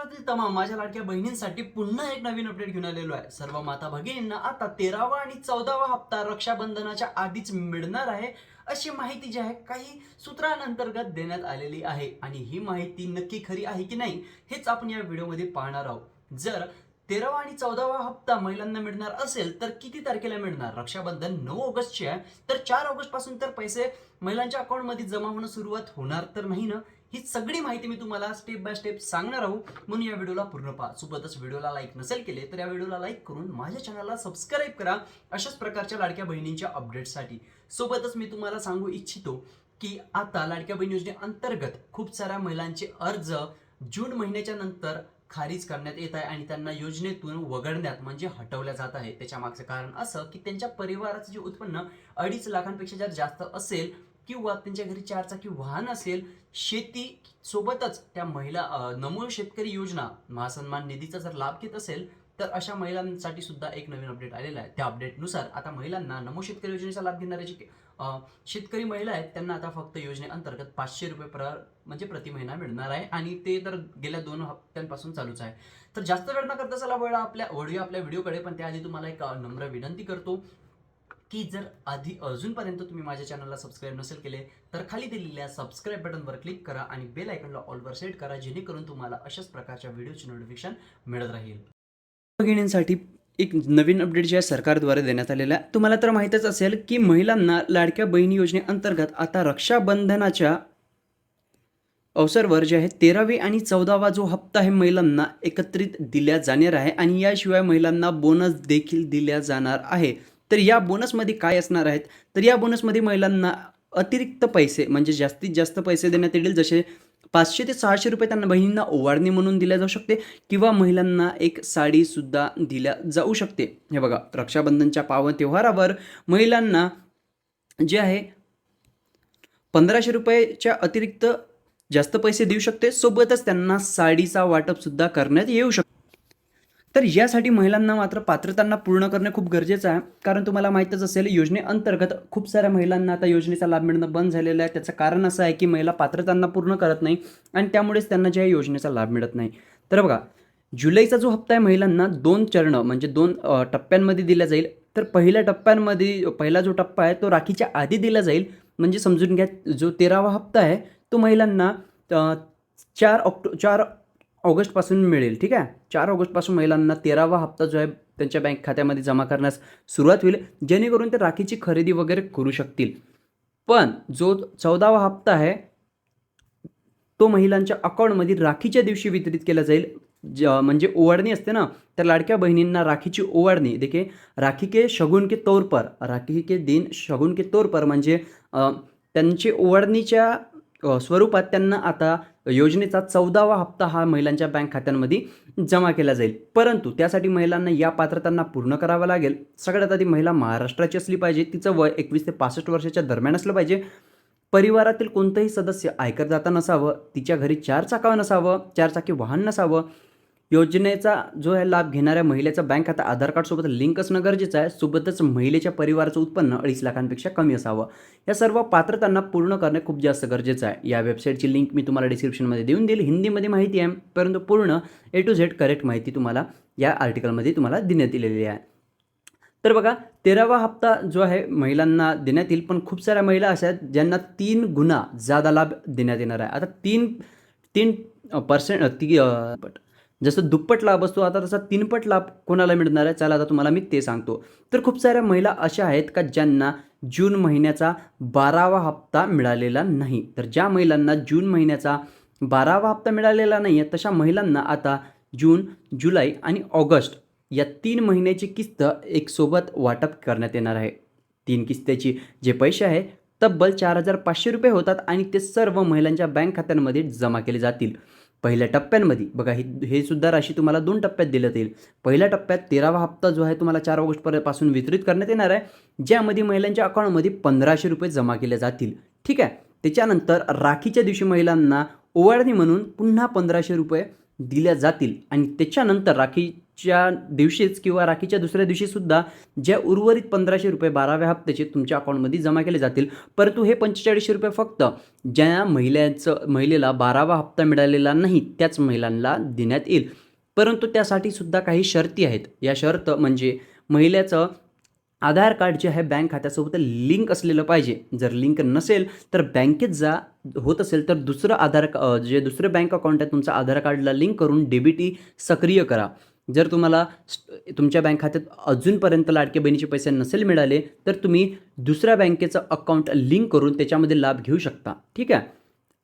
महाराष्ट्रातील तमाम माझ्या लाडक्या बहिणींसाठी पुन्हा एक नवीन अपडेट घेऊन आलेलो आहे. सर्व माता भगिनींना आता तेरावा आणि चौदावा हप्ता रक्षाबंधनाच्या आधीच मिळणार आहे अशी माहिती जी आहे काही सूत्रांअंतर्गत देण्यात आलेली आहे. आणि ही माहिती नक्की खरी आहे की नाही हेच आपण या व्हिडिओमध्ये पाहणार आहोत. जर तेरावा आणि चौदावा हप्ता महिलांना मिळणार असेल तर किती तारखेला मिळणार? रक्षाबंधन नऊ ऑगस्टचे आहे. तर चार ऑगस्टपासून तर पैसे महिलांच्या अकाउंटमध्ये जमा होणं सुरुवात होणार तर नाही ना? ही सगळी माहिती मी तुम्हाला स्टेप बाय स्टेप सांगणार आहोत म्हणून या व्हिडिओला पूर्ण पहा. सोबतच व्हिडिओला लाईक नसेल केले तर या व्हिडिओला लाईक करून माझ्या चॅनलला सबस्क्राईब करा. अशाच प्रकारच्या लाडक्या बहिणींच्या अपडेटसाठी सोबतच मी तुम्हाला सांगू इच्छितो की आता लाडक्या बहीण योजनेअंतर्गत खूप साऱ्या महिलांचे अर्ज जून महिन्याच्या नंतर खारिज करण्यात येत आहे आणि त्यांना योजनेतून वगळण्यात म्हणजे हटवल्या जात आहे. त्याच्या मागचं कारण असं की त्यांच्या परिवाराचं जे उत्पन्न अडीच लाखांपेक्षा जर जास्त असेल किंवा त्यांच्या घरी चारचाकी वाहन असेल शेती सोबतच त्या महिला नमो शेतकरी योजना महासन्मान निधीचा जर लाभ घेत असेल तर अशा महिलांसाठी सुद्धा एक नवीन अपडेट आलेला आहे. त्या अपडेटनुसार आता महिलांना नमो शेतकरी योजनेचा लाभ घेणारे जे शेतकरी महिला आहेत त्यांना आता फक्त योजनेअंतर्गत पाचशे रुपये प्र म्हणजे प्रति महिना मिळणार आहे. आणि ते तर गेल्या दोन हप्त्यांपासून चालूच आहे. तर जास्त वेळ न करता चला वळा आपल्या वळूया आपल्या व्हिडिओकडे. पण त्याआधी तुम्हाला एक नम्र विनंती करतो की जर आधी अजूनपर्यंत तुम्ही माझ्या चॅनलला सबस्क्राईब नसेल केले तर खाली दिलेल्या सबस्क्राईब बटनवर क्लिक करा आणि बेल आयकॉनला ऑलवर सेट करा जेणेकरून तुम्हाला अशाच प्रकारच्या व्हिडिओचे नोटिफिकेशन मिळत राहील. भगिनींसाठी एक नवीन अपडेट जे आहे सरकारद्वारे देण्यात आलेलं आहे. तुम्हाला तर माहीतच असेल की महिलांना लाडक्या बहिणी योजनेअंतर्गत आता रक्षाबंधनाच्या अवसरवर जे आहे तेरावी आणि चौदावा जो हप्ता आहे महिलांना एकत्रित दिल्या जाणार आहे आणि याशिवाय महिलांना बोनस देखील दिल्या जाणार आहे. तर या बोनसमध्ये काय असणार आहेत? तर या बोनसमध्ये महिलांना अतिरिक्त पैसे म्हणजे जास्तीत जास्त पैसे देण्यात येतील. जसे पाचशे ते सहाशे रुपये त्यांना बहिणींना ओवाळणी म्हणून दिल्या जाऊ शकते किंवा महिलांना एक साडीसुद्धा दिल्या जाऊ शकते. हे बघा रक्षाबंधनच्या पावन त्योहारावर महिलांना जे आहे पंधराशे रुपयाच्या अतिरिक्त जास्त पैसे देऊ शकते. सोबतच त्यांना साडीचा वाटपसुद्धा करण्यात येऊ शकतो. तर यासाठी महिलांना मात्र पात्रतांना पूर्ण करणे खूप गरजेचं आहे. कारण तुम्हाला माहीतच असेल योजनेअंतर्गत खूप साऱ्या महिलांना आता योजनेचा लाभ मिळणं बंद झालेलं आहे. त्याचं कारण असं आहे की महिला पात्रतांना पूर्ण करत नाही आणि त्यामुळेच त्यांना ज्या योजनेचा लाभ मिळत नाही. तर बघा जुलैचा जो हप्ता आहे महिलांना दोन चरण म्हणजे दोन टप्प्यांमध्ये दिला जाईल. तर पहिल्या टप्प्यांमध्ये पहिला जो टप्पा आहे तो राखीच्या आधी दिला जाईल. म्हणजे समजून घ्या जो तेरावा हप्ता आहे तो महिलांना चार ऑक्टो चार ऑगस्टपासून मिळेल ठीक आहे? चार ऑगस्टपासून महिलांना तेरावा हप्ता जो आहे त्यांच्या बँक खात्यामध्ये जमा करण्यास सुरुवात होईल जेणेकरून ते राखीची खरेदी वगैरे करू शकतील. पण जो चौदावा हप्ता आहे तो महिलांच्या अकाउंटमध्ये राखीच्या दिवशी वितरित केला जाईल. ज म्हणजे ओवाळणी असते ना तर लाडक्या बहिणींना राखीची ओवाळणी देखील राखी के शगुन के तौर पर राखी के दिन शगुन के तौर पर म्हणजे त्यांची ओवाळणीच्या स्वरूपात त्यांना आता योजनेचा चौदावा हप्ता हा महिलांच्या बँक खात्यांमध्ये जमा केला जाईल. परंतु त्यासाठी महिलांना या पात्रतांना पूर्ण करावं लागेल. सगळ्यात आधी महिला महाराष्ट्राची असली पाहिजे. तिचं वय एकवीस ते पासष्ट वर्षाच्या दरम्यान असलं पाहिजे. परिवारातील कोणतंही सदस्य आयकर जाता नसावं. तिच्या घरी चार चाकावं नसावं. चारचाकी वाहन नसावं. योजनेचा जो आहे लाभ घेणाऱ्या महिलेचा बँक खाता आधार कार्डसोबत लिंक असणं गरजेचं आहे सोबतच महिलेच्या परिवाराचं उत्पन्न अडीच लाखांपेक्षा कमी असावं. या सर्व पात्रतांना पूर्ण करणे खूप जास्त गरजेचं आहे. या वेबसाईटची लिंक मी तुम्हाला डिस्क्रिप्शनमध्ये देऊन देईल. हिंदीमध्ये माहिती आहे परंतु पूर्ण ए टू झेड करेक्ट माहिती तुम्हाला या आर्टिकलमध्ये तुम्हाला देण्यात दिलेली आहे. तर बघा तेरावा हप्ता जो आहे महिलांना देण्यात येईल पण खूप साऱ्या महिला अशा आहेत ज्यांना तीन गुणा जादा लाभ देण्यात येणार आहे. आता तीन तीन पर्सेंट ती पट जसं दुप्पट लाभ असतो आता तसा तीनपट लाभ कोणाला मिळणार आहे? चला आता तुम्हाला मी ते सांगतो. तर खूप साऱ्या महिला अशा आहेत का ज्यांना जून महिन्याचा बारावा हप्ता मिळालेला नाही? तर ज्या महिलांना जून महिन्याचा बारावा हप्ता मिळालेला नाही आहे तशा महिलांना आता जून जुलै आणि ऑगस्ट या तीन महिन्याची किस्त एक सोबत वाटप करण्यात येणार आहे. तीन किस्त्याची जे पैसे आहे तब्बल चार हजार पाचशे रुपये होतात आणि ते सर्व महिलांच्या बँक खात्यांमध्ये जमा केले जातील. पहिल्या टप्प्यांमध्ये. बघा ही हे सुद्धा राशी तुम्हाला दोन टप्प्यात दिलं जाईल पहिल्या टप्प्यात तेरावा हप्ता जो आहे तुम्हाला चार ऑगस्टपासून वितरित करण्यात येणार आहे ज्यामध्ये महिलांच्या अकाउंटमध्ये पंधराशे रुपये जमा केले जातील. ठीक आहे? त्याच्यानंतर राखीच्या दिवशी महिलांना ओवाळणी म्हणून पुन्हा पंधराशे रुपये दिल्या जातील. आणि त्याच्यानंतर राखीच्या दिवशीच किंवा राखीच्या दुसऱ्या दिवशीसुद्धा ज्या उर्वरित पंधराशे रुपये बाराव्या हप्त्याचे तुमच्या अकाउंटमध्ये जमा केले जातील. परंतु हे पंचेचाळीसशे रुपये फक्त ज्या महिलांचं महिलेला बारावा हप्ता मिळालेला नाही त्याच महिलांना देण्यात येईल. परंतु त्यासाठी सुद्धा काही शर्ती आहेत. या शर्त म्हणजे महिलेचं आधार कार्ड जे आहे बँक खात्यासोबत लिंक असलेलं पाहिजे. जर लिंक नसेल तर बँकेत जा होत असेल तर दुसरं आधार जे दुसरं बँक अकाउंट आहे तुमचं आधार कार्डला लिंक करून डेबिटी सक्रिय करा. जर तुम्हाला तुमच्या बँक खात्यात अजूनपर्यंत लाडके बहिणीचे पैसे नसेल मिळाले तर तुम्ही दुसऱ्या बँकेचं अकाउंट लिंक करून त्याच्यामध्ये लाभ घेऊ शकता. ठीक आहे?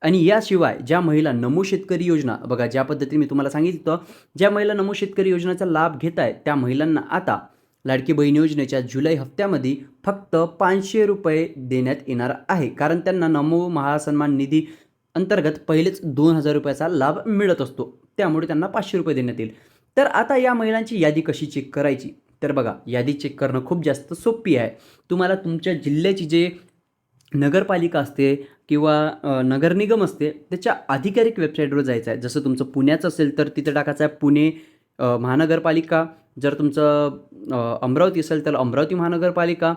आणि याशिवाय ज्या महिला नमो शेतकरी योजना बघा ज्या पद्धतीने मी तुम्हाला सांगितलं ज्या महिला नमो शेतकरी योजनेचा लाभ घेत आहेत त्या महिलांना आता लाडकी बहीण योजनेच्या जुलै हप्त्यामध्ये फक्त पाचशे रुपये देण्यात येणार आहे. कारण त्यांना नमो महासन्मान निधी अंतर्गत पहिलेच दोन हजार रुपयाचा लाभ मिळत असतो. त्यामुळे त्यांना पाचशे रुपये देण्यात येईल. तर आता या महिलांची यादी कशी चेक करायची? तर बघा यादी चेक करणं खूप जास्त सोपी आहे. तुम्हाला तुमच्या जिल्ह्याची जे नगरपालिका असते किंवा नगर निगम असते त्याच्या अधिकारिक वेबसाईटवर जायचं आहे. जसं तुमचं पुण्याचं असेल तर तिथं टाकायचं आहे पुणे महानगरपालिका जर तुमचं अमरावती असेल तर अमरावती महानगरपालिका.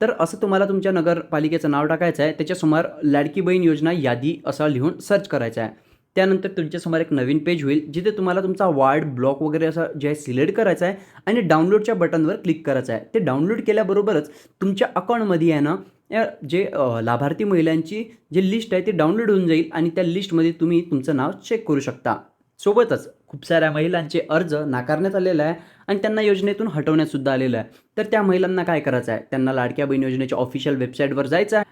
तर असं तुम्हाला तुमच्या नगरपालिकेचं नाव टाकायचं आहे. त्याच्यासमोर लाडकी बहीण योजना यादी असं लिहून सर्च करायचं आहे. त्यानंतर तुमच्यासमोर एक नवीन पेज होईल जिथे तुम्हाला तुमचा वार्ड ब्लॉक वगैरे असं जे आहे सिलेक्ट करायचं आहे आणि डाउनलोडच्या बटनवर क्लिक करायचं आहे. ते डाउनलोड केल्याबरोबरच तुमच्या अकाउंटमध्ये आहे ना या जे लाभार्थी महिलांची जी लिस्ट आहे ती डाउनलोड होऊन जाईल आणि त्या लिस्टमध्ये तुम्ही तुमचं नाव चेक करू शकता. सोबतच खूप साऱ्या महिलांचे अर्ज नाकारण्यात आलेला आहे आणि त्यांना योजनेतून हटवण्यात सुद्धा आलेलं आहे. तर त्या महिलांना काय करायचं आहे? त्यांना लाडक्या बहीण योजनेच्या ऑफिशियल वेबसाईटवर जायचं आहे.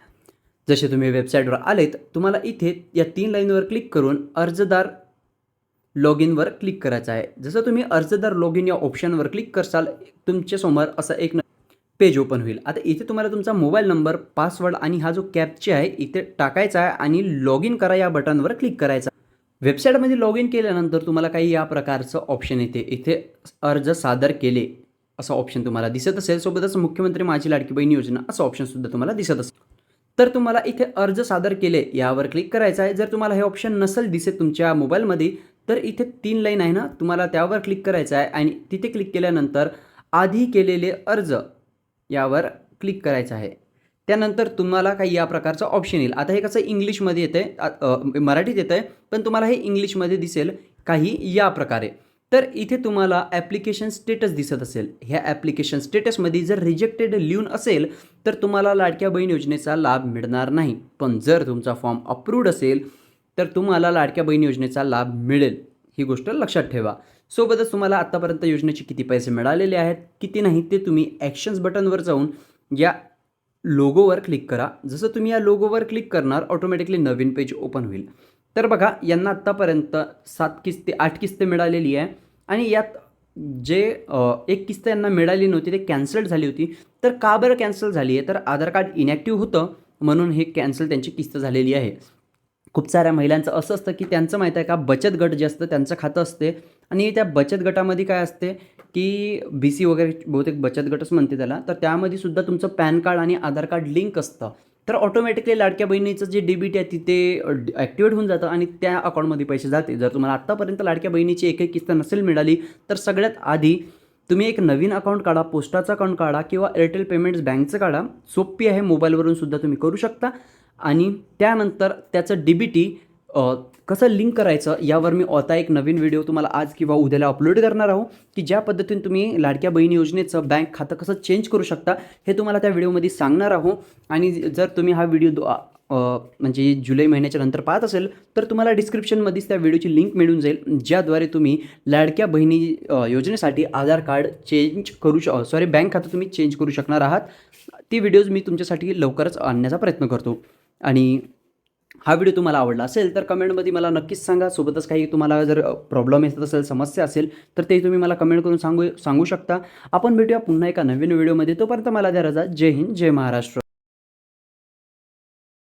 जसे तुम्ही वेबसाईटवर आलेत तुम्हाला इथे या तीन लाईनवर क्लिक करून अर्जदार लॉग इनवर क्लिक करायचं आहे. जसं तुम्ही अर्जदार लॉग इन या ऑप्शनवर क्लिक करसाल तुमच्यासमोर असं एक पेज ओपन होईल. आता इथे तुम्हाला तुमचा मोबाईल नंबर पासवर्ड आणि हा जो कॅपचे आहे इथे टाकायचा आहे आणि लॉग इन करा या बटनवर क्लिक करायचा वेबसाईटमध्ये लॉग इन केल्यानंतर तुम्हाला काही या प्रकारचं ऑप्शन येते. इथे अर्ज सादर केले असं ऑप्शन तुम्हाला दिसत असेल. सोबतच मुख्यमंत्री माझी लाडकी बहीण योजना असं ऑप्शनसुद्धा तुम्हाला दिसत असेल. तर तुम्हाला इथे अर्ज सादर केले यावर क्लिक करायचं आहे. जर तुम्हाला हे ऑप्शन नसेल दिसेल तुमच्या मोबाईलमध्ये तर इथे तीन लाईन आहे ना तुम्हाला त्यावर क्लिक करायचं आहे. आणि तिथे क्लिक केल्यानंतर आधी केलेले अर्ज यावर क्लिक करायचं आहे. त्यानंतर तुम्हाला काही या प्रकारचं ऑप्शन येईल. आता हे कसं इंग्लिशमध्ये येतं आहे म्हणजे मराठीत येतं आहे पण तुम्हाला हे इंग्लिशमध्ये दिसेल काही या प्रकारे. तर इथे तुम्हाला ॲप्लिकेशन स्टेटस दिसत असेल. ह्या ॲप्लिकेशन स्टेटसमध्ये जर रिजेक्टेड लिहून असेल तर तुम्हाला लाडक्या बहीण योजनेचा लाभ मिळणार नाही. पण जर तुमचा फॉर्म अप्रूव्ड असेल तर तुम्हाला लाडक्या बहीण योजनेचा लाभ मिळेल. ही गोष्ट लक्षात ठेवा. सोबतच तुम्हाला आत्तापर्यंत योजनेचे किती पैसे मिळालेले आहेत किती नाही ते तुम्ही ॲक्शन्स बटनवर जाऊन या लोगोवर क्लिक करा. जसं तुम्ही या लोगोवर क्लिक करणार ऑटोमॅटिकली नवीन पेज ओपन होईल. तर बघा यांना आत्तापर्यंत सात किस्ते आठ किस्ते मिळालेली आहे. आणि यात जे एक किस्त यांना मिळाली नव्हती ते कॅन्सल्ड झाली होती. तर का बरं कॅन्सल झाली आहे? तर आधार कार्ड इनॅक्टिव्ह होतं म्हणून हे कॅन्सल त्यांची किस्त झालेली आहे. खूप साऱ्या महिलांचं असं असतं की त्यांचं माहीत आहे का? बचत गट जे असतं त्यांचं खातं असते. आणि त्या बचत गटामध्ये काय असते? की बी सी वगैरे बहुतेक बचत गटच म्हणते त्याला. तर त्यामध्ये सुद्धा तुमचं पॅन कार्ड आणि आधार कार्ड लिंक असतं. तर ऑटोमॅटिकली लाडक्या बहिणीचं जे डेबिट आहे तिथे ॲक्टिवेट होऊन जातं आणि त्या अकाउंटमध्ये पैसे जाते. जर तुम्हाला आत्तापर्यंत लाडक्या बहिणीची एक एक किस्त नसेल मिळाली तर सगळ्यात आधी तुम्ही एक नवीन अकाउंट काढा पोस्टाचं अकाउंट काढा किंवा एअरटेल पेमेंट्स बँकचं काढा. सोपी आहे मोबाईलवरून सुद्धा तुम्ही करू शकता. आणि त्यानंतर त्याचं डी बी टी कसं लिंक करायचं यावर मी आता एक नवीन व्हिडिओ तुम्हाला आज किंवा उद्याला अपलोड करणार आहो की ज्या पद्धतीने तुम्ही लाडक्या बहिणी योजनेचं बँक खातं कसं चेंज करू शकता हे तुम्हाला त्या व्हिडिओमध्ये सांगणार आहो. आणि जर तुम्ही हा व्हिडिओ म्हणजे जुलै महिन्याच्या नंतर पाहत असेल तर तुम्हाला डिस्क्रिप्शनमध्येच त्या व्हिडिओची लिंक मिळून जाईल ज्याद्वारे तुम्ही लाडक्या बहिणी योजनेसाठी आधार कार्ड चेंज करू श सॉरी बँक खातं तुम्ही चेंज करू शकणार आहात. ती व्हिडिओज मी तुमच्यासाठी लवकरच आणण्याचा प्रयत्न करतो. आणि हा व्हिडिओ तुम्हाला आवडला असेल तर कमेंटमध्ये मला नक्कीच सांगा. सोबतच काही तुम्हाला जर प्रॉब्लेम येत असेल समस्या असेल तर ते तुम्ही मला कमेंट करून सांगू सांगू शकता. आपण भेटूया पुन्हा एका नवीन व्हिडिओमध्ये तोपर्यंत मला द्या रजा. जय हिंद जय महाराष्ट्र.